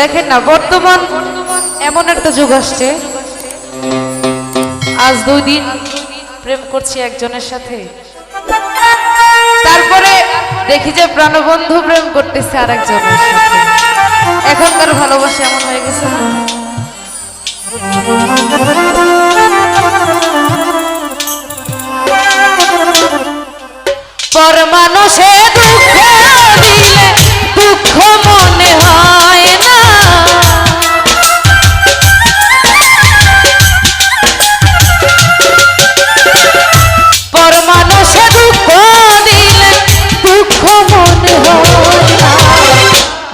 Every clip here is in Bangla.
দেখেন না, বর্তমান এমন একটা যুগ আসছে। আজ দুই দিন প্রেম করছি একজনের সাথে। তারপরে দেখি যে প্রাণবন্ধু প্রেম করতেছে আরেকজনের সাথে। এখনকার ভালোবাসা এমন হয়ে গেছে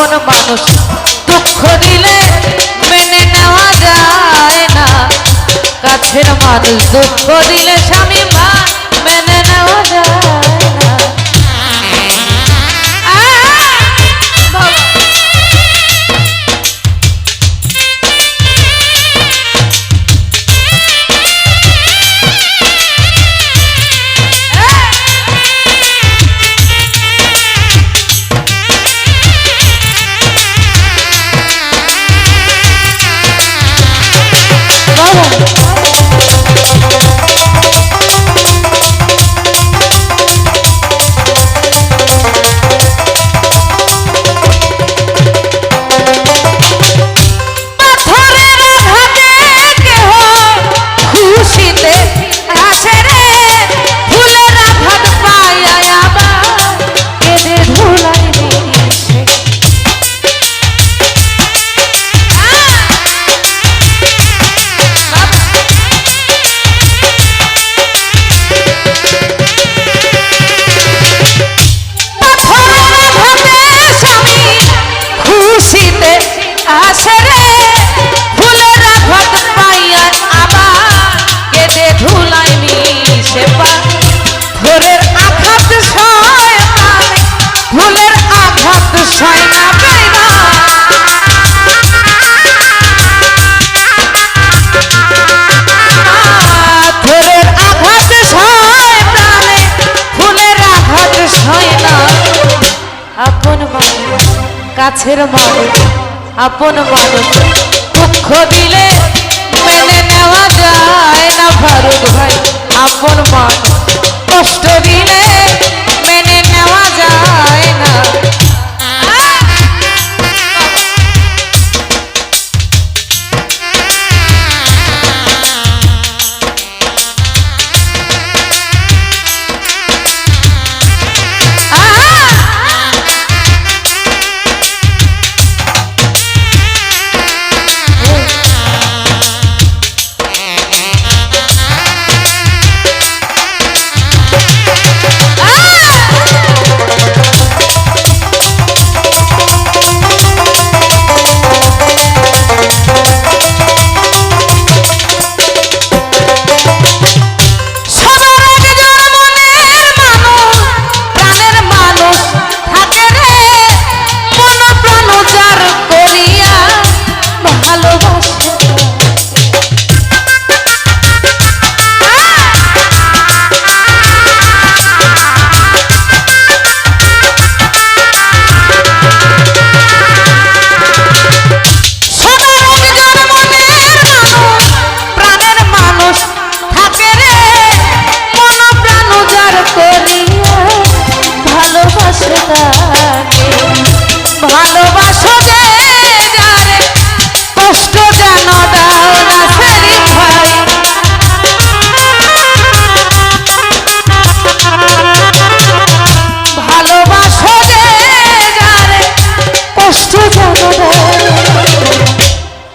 আপন মানুষ দুঃখ দিলে মেনে নেওয়া যায় না। কাছের মানুষ দুঃখ দিলে কাছের মানুষ, আপন মানুষ। দুঃখ দিলে মেনে নেওয়া যায় না ভারত ভাই, আপন মানুষ। কষ্ট দিলে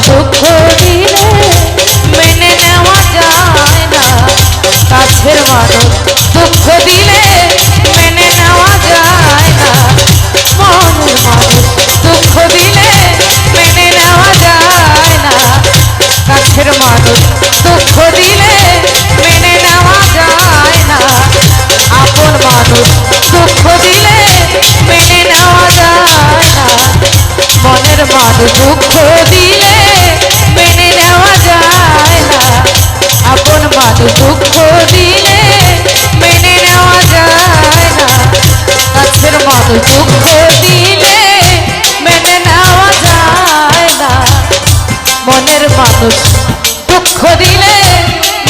দুঃখ দিলে মেনে নেওয়া যায় না। দুঃখ দিলে মেনে নেওয়া যায় না। দিলে মেনে নেওয়া যায় না। দিলে মেনে নেওয়া যায় না। দিলে মেনে নেওয়া যায় না। দুঃখ দুঃখ দিলে মেনে নেওয়া যায় না। কাছের মানুষ দুঃখ দিলে মেনে নেওয়া যায় না। মনের মানুষ দুঃখ দিলে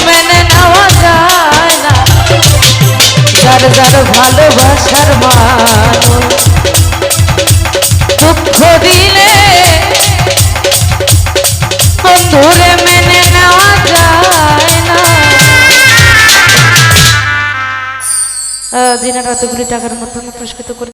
মেনে নেওয়া যায় না। যার যার ভালোবাসার মানুষ। দুঃখ দিলে বন্ধুরে জিনার এতগুলি টাকার মধ্যে পুরস্কৃত করে